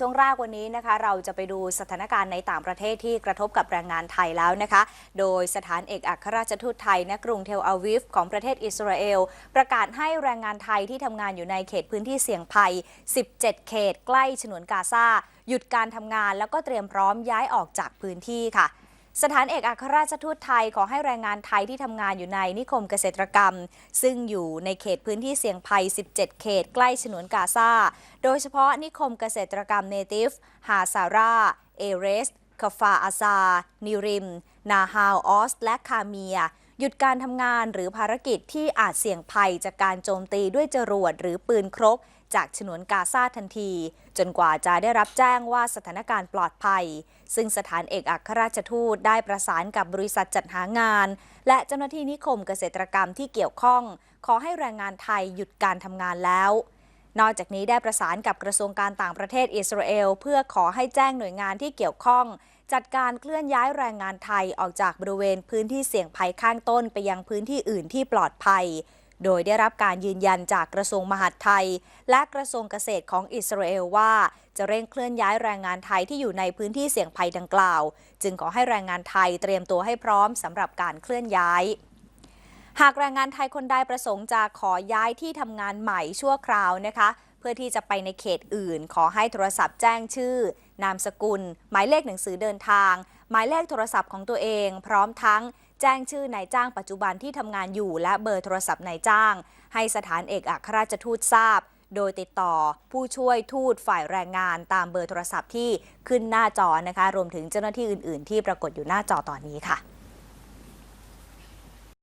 ช่วงแรกวันนี้นะคะเราจะไปดูสถานการณ์ในต่างประเทศที่กระทบกับแรงงานไทยแล้วนะคะ โดยสถานเอกอัครราชทูตไทยณกรุงเทลอาวิฟของประเทศอิสราเอล ประกาศให้แรงงานไทยที่ทำงานอยู่ในเขตพื้นที่เสี่ยงภัย 17 เขตใกล้ฉนวนกาซาหยุดการทำงานแล้วก็เตรียมพร้อมย้ายออกจากพื้นที่ค่ะ สถานเอกอัครราชทูตไทยขอให้แรงงานไทยที่ทำงานอยู่ในนิคมเกษตรกรรม ซึ่งอยู่ในเขตพื้นที่เสี่ยงภัย 17 เขตใกล้ฉนวนกาซา โดยเฉพาะนิคมเกษตรกรรมเนติฟ ฮาซาร่า เอเรสคาฟาอาซา นิริม นาฮาวออส และคาเมีย หยุดการทำงานหรือภารกิจที่อาจเสี่ยงภัยจากการโจมตีด้วยจรวดหรือปืนครก จากฉนวนกาซาทันที จนกว่าจะได้รับแจ้งว่าสถานการณ์ปลอดภัย ซึ่งสถานเอกอัครราชทูตได้ประสานกับบริษัทจัดหางาน และเจ้าหน้าที่นิคมเกษตรกรรมที่เกี่ยวข้อง ขอให้แรงงานไทยหยุดการทำงานแล้ว นอกจากนี้ได้ประสานกับกระทรวงการต่างประเทศอิสราเอล เพื่อขอให้แจ้งหน่วยงานที่เกี่ยวข้อง จัดการเคลื่อนย้ายแรงงานไทยออกจากบริเวณพื้นที่เสี่ยงภัยข้างต้นไปยังพื้นที่อื่นที่ปลอดภัย โดยได้รับการยืนยันจากกระทรวงมหาดไทย และกระทรวงเกษตรของอิสราเอลว่า จะเร่งเคลื่อนย้ายแรงงานไทยที่อยู่ในพื้นที่เสี่ยงภัยดังกล่าว จึงขอให้แรงงานไทยเตรียมตัวให้พร้อมสำหรับการเคลื่อนย้าย หากแรงงานไทยคนใดประสงค์จะขอย้ายที่ทำงานใหม่ชั่วคราวนะคะ เพื่อที่จะไปในเขตอื่น ขอให้โทรศัพท์แจ้งชื่อ นามสกุล หมายเลขหนังสือเดินทาง หมายเลขโทรศัพท์ของตัวเอง พร้อมทั้งแจ้งชื่อนายจ้างปัจจุบันที่ทำงานอยู่ และเบอร์โทรศัพท์นายจ้าง ให้สถานเอกอัครราชทูตทราบ โดยติดต่อผู้ช่วยทูตฝ่ายแรงงานตามเบอร์โทรศัพท์ที่ขึ้นหน้าจอนะคะ รวมถึงเจ้าหน้าที่อื่น ๆ ที่ปรากฏอยู่หน้าจอตอนนี้ค่ะ